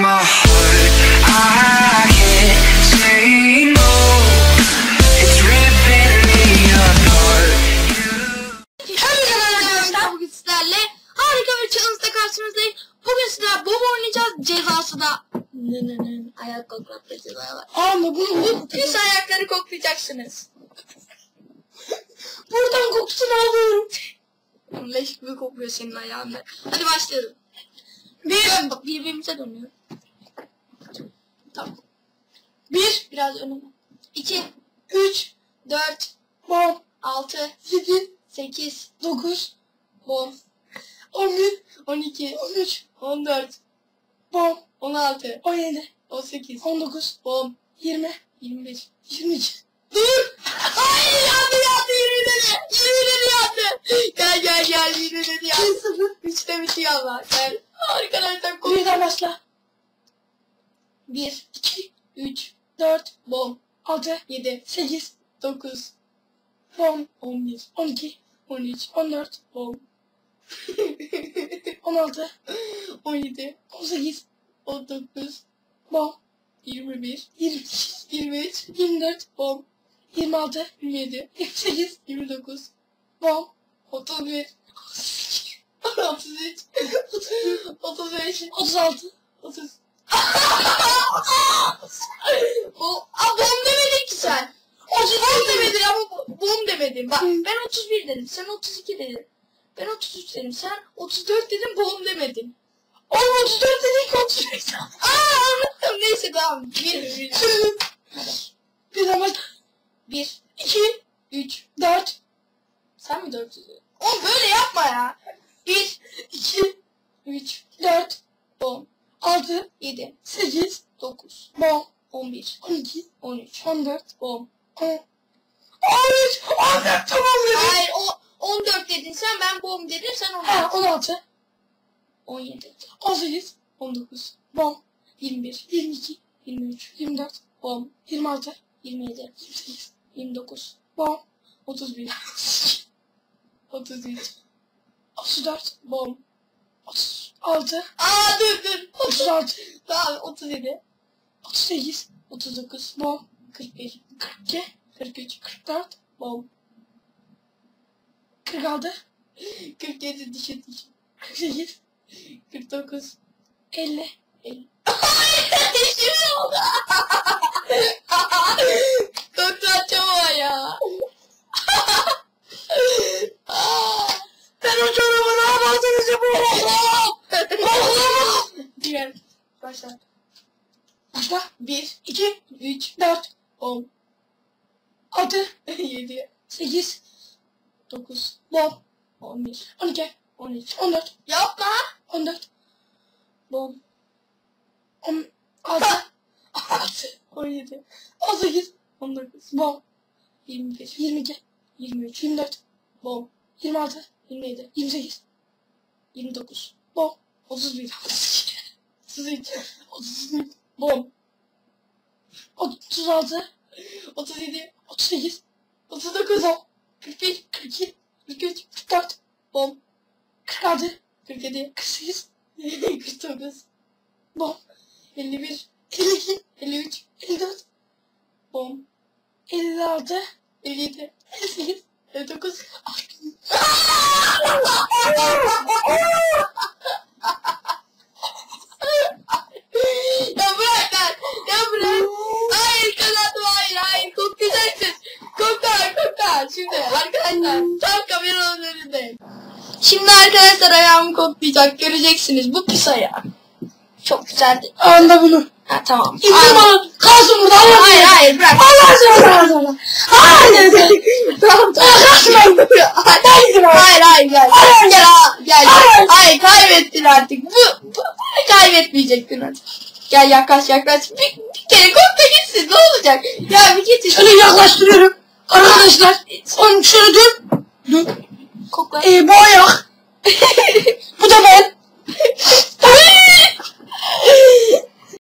my heart. I can't say no. It's ripping me apart. Herkese merhaba arkadaşlar. Bugün sizlerle harika bir challenge'da. Cezası da nı nı nı ayak koklatma cezası var. Ama bunu Bu pis ayakları koklayacaksınız. buradan kokusunu alıyorum. Leş gibi kokuyor senin ayağında. Hadi başlayalım. Bir, bak birbirimize dönüyor. Tamam. Bir, Biraz önüme. İki, üç, dört, bom, altı, yedi, sekiz, dokuz, bom, on bir, on iki, on üç, on dört, bom, on altı, on yedi, on sekiz, on dokuz, bom, yirmi, yirmi beş. yirmi iki. Dur! Hayır yandı yandı yirmi dedi. Yirmi dedi yandı. Gel gel gel yirmi dedi yandı. Üçte bitiyor ama. Gel. 1, 2, 3, 4, bom, 6, 7, 8, 9, bom, 11, 12, 13, 14, bom, 16, 17, 18, 19, bom, 21, 22, 23, 24, bom, 26, 27, 28, 29, bom, 31, 32, 33, 35, 36, 36 36 30 bu a, bom demedin ki sen. 31 demedin ama bom demedin. Bak ben 31 dedim. Sen 32 dedin. Ben 33 dedim. Sen 34 dedin bom demedin. Oğlum 34 dedik 35. Aa anlattım. Neyse tamam. 1 1 ama 1 2 3 4 Sen mi 4 Oğlum böyle yapma ya. 1 2 3 4 10 altı, 7, sekiz, 9, bom, 11, on iki, 13, on dört, bom. on, on üç, on dört tamam dedim. Hayır o 14 dedin sen ben bom dedim sen 16. Ha, on altı, 17, on sekiz, 19, bom, 21, yirmi iki, 23, yirmi dört, bom, yirmi altı, 27, yirmi sekiz, 29, bom, 31, 33, otuz dört, bom. Otuz altı, Aa dur dur. otuz altı, Tamam 37, otuz sekiz, 39, bom, 41, kırk iki, 43, kırk dört, bom. kırk altı, 47 düşün düşün. kırk sekiz, 49, elli, 50. Şimdi oldu. Çok saçma ya. Aa. ben o çorabı ne yaparsınız yapıyorum. Diğer. Başla. Başla, 1, iki, 3, dört, 10, altı, 7, sekiz, 9, bom, 11, on iki, 13. on dört, Yapma. on dört, Bom. on altı, altı, 17, on sekiz, 19, bom, 21, yirmi iki, 23, yirmi dört, bom, yirmi altı, 27, yirmi sekiz, 29, bom, 31, 33, otuz üç, bom, 36, 37, 38, 39, 41, 42, 43, 44, 10, 46, 47, 48, 49, 10, 51, 52, 53, 54, 10, 56, 57, 58, 59, 60. Şimdi arkadaşlar ayağımı koklayacak. Göreceksiniz bu pis ayağı. Çok güzeldi. Anda bunu. Ha tamam. Al. bana, kalsın burada, Hayır hayır bırak. Allah aşkına, Allah aşkına. Hayır, tamam tamam. Kaçma. hayır hayır hayır gel. Hayır. Gel gel. Hayır. Hayır kaybettin artık. Bu, bu kaybetmeyecektin artık. Gel yaklaş yaklaş. Bir, bir kere kokla gitsin ne olacak? Ya bir git. Şöyle yaklaştırıyorum. Arkadaşlar, onu şöyle dur. Dur. Kokla. Ee, bu ayak. bu da ben.